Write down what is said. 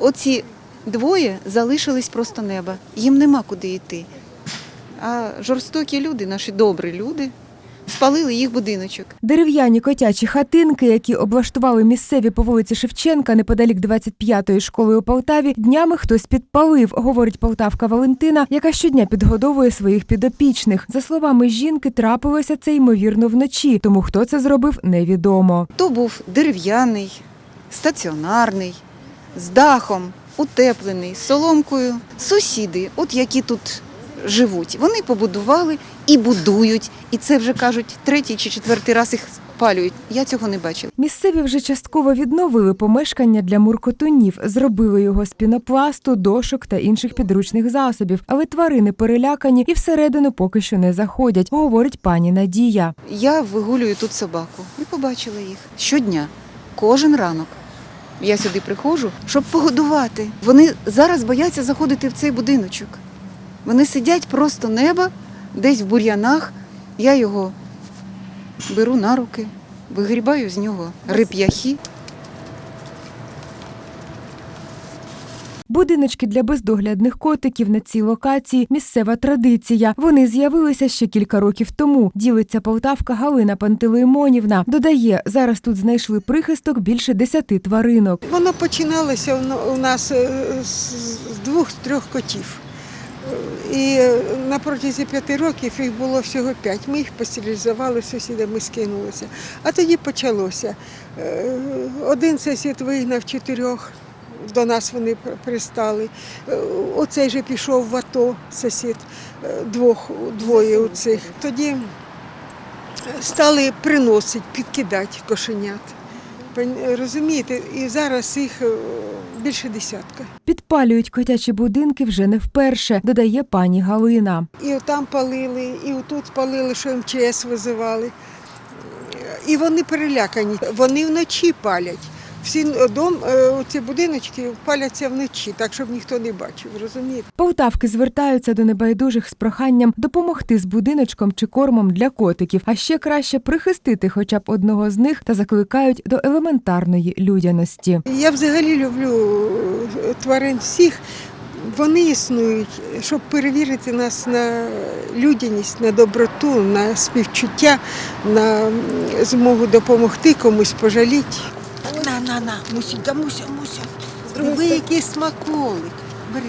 оці двоє залишились просто неба. Їм нема куди йти. А жорстокі люди, наші добрі люди, спалили їх будиночок. Дерев'яні котячі хатинки, які облаштували місцеві по вулиці Шевченка неподалік 25-ї школи у Полтаві, днями хтось підпалив, говорить полтавка Валентина, яка щодня підгодовує своїх підопічних. За словами жінки, трапилося це ймовірно вночі, тому хто це зробив, невідомо. То був дерев'яний, стаціонарний, з дахом, утеплений, соломкою. Сусіди, от які тут живуть, вони побудували і будують. І це вже кажуть третій чи четвертий раз їх спалюють. Я цього не бачила. Місцеві вже частково відновили помешкання для муркотунів, зробили його з пінопласту, дошок та інших підручних засобів, але тварини перелякані і всередину поки що не заходять, говорить пані Надія. Я вигулюю тут собаку і побачила їх щодня, кожен ранок. Я сюди приходжу, щоб погодувати. Вони зараз бояться заходити в цей будиночок. Вони сидять просто неба, десь в бур'янах. Я його беру на руки, вигрібаю з нього рип'яхи. Будиночки для бездоглядних котиків на цій локації місцева традиція. Вони з'явилися ще кілька років тому. Ділиться полтавка Галина Пантелеймонівна. Додає, зараз тут знайшли прихисток більше десяти тваринок. Воно починалося у на- у нас е, з двох-трьох котів. І е, на протязі п'яти років їх було всього п'ять. Ми їх постерилізували, сусідами скинулися. А тоді почалося. Е, Один сусід вигнав чотирьох, до нас вони пристали. Е, Оцей же пішов в АТО, сусід, е, двох, двоє у цих. Тоді стали приносити, підкидати кошенят. Розумієте, і зараз їх е, більше десятка. Підпалюють котячі будинки вже не вперше, додає пані Галина. І там палили, і отут палили, що МЧС визивали. І вони перелякані. Вони вночі палять. Всі дом, е, ці будиночки паляться вночі, так щоб ніхто не бачив, розумієте? Полтавки звертаються до небайдужих з проханням допомогти з будиночком чи кормом для котиків, а ще краще прихистити хоча б одного з них та закликають до елементарної людяності. Я взагалі люблю е, тварин всіх. Вони існують, щоб перевірити нас на людяність, на доброту, на співчуття, на змогу допомогти комусь пожаліти. На, на, на, мусінька, муся, муся. Ви який смаколик. Бери.